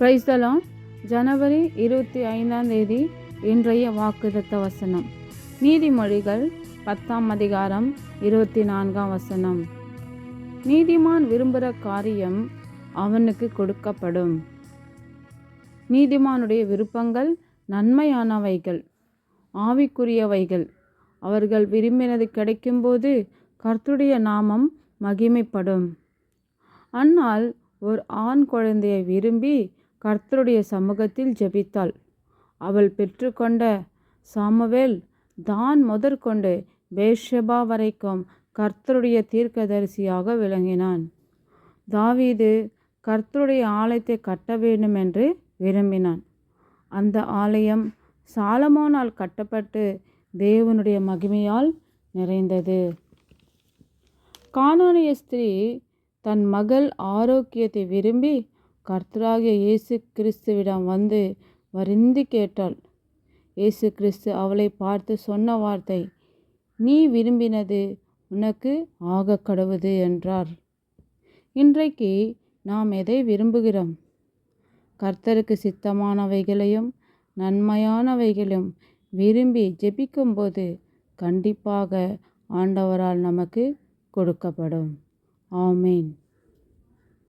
பிரைஸ்தலம் ஜனவரி இருபத்தி ஐந்தாம் தேதி இன்றைய வாக்குதத்த வசனம். நீதிமொழிகள் பத்தாம் அதிகாரம் இருபத்தி நான்காம் வசனம். நீதிமான் விரும்புகிற காரியம் அவனுக்கு கொடுக்கப்படும். நீதிமானுடைய விருப்பங்கள் நன்மையானவைகள் ஆவிக்குரியவைகள். அவர்கள் விரும்பினது கிடைக்கும்போது கர்த்துடைய நாமம் மகிமைப்படும். அன்னால் ஒரு ஆண் குழந்தையை விரும்பி கர்த்தருடைய சமூகத்தில் ஜெபித்தாள். அவள் பெற்றுக்கொண்ட சாமுவேல் தான் முதற்கொண்டு பேஷபா வரைக்கும் கர்த்தருடைய தீர்க்கதரிசியாக விளங்கினான். தாவீது கர்த்தருடைய ஆலயத்தை கட்ட வேண்டும் என்று விரும்பினான். அந்த ஆலயம் சாலமோனால் கட்டப்பட்டு தேவனுடைய மகிமையால் நிறைந்தது. கானானிய ஸ்திரீ தன் மகள் ஆரோக்கியத்தை விரும்பி கர்த்தராகிய இயேசு கிறிஸ்துவிடம் வந்து வருந்தி கேட்டாள். இயேசு கிறிஸ்து அவளை பார்த்து சொன்ன வார்த்தை நீ விரும்பினது உனக்கு ஆக கடவுது என்றார். இன்றைக்கு நாம் எதை விரும்புகிறோம்? கர்த்தருக்கு சித்தமானவைகளையும் நன்மையானவைகளையும் விரும்பி ஜெபிக்கும்போது கண்டிப்பாக ஆண்டவரால் நமக்கு கொடுக்கப்படும். ஆமீன்.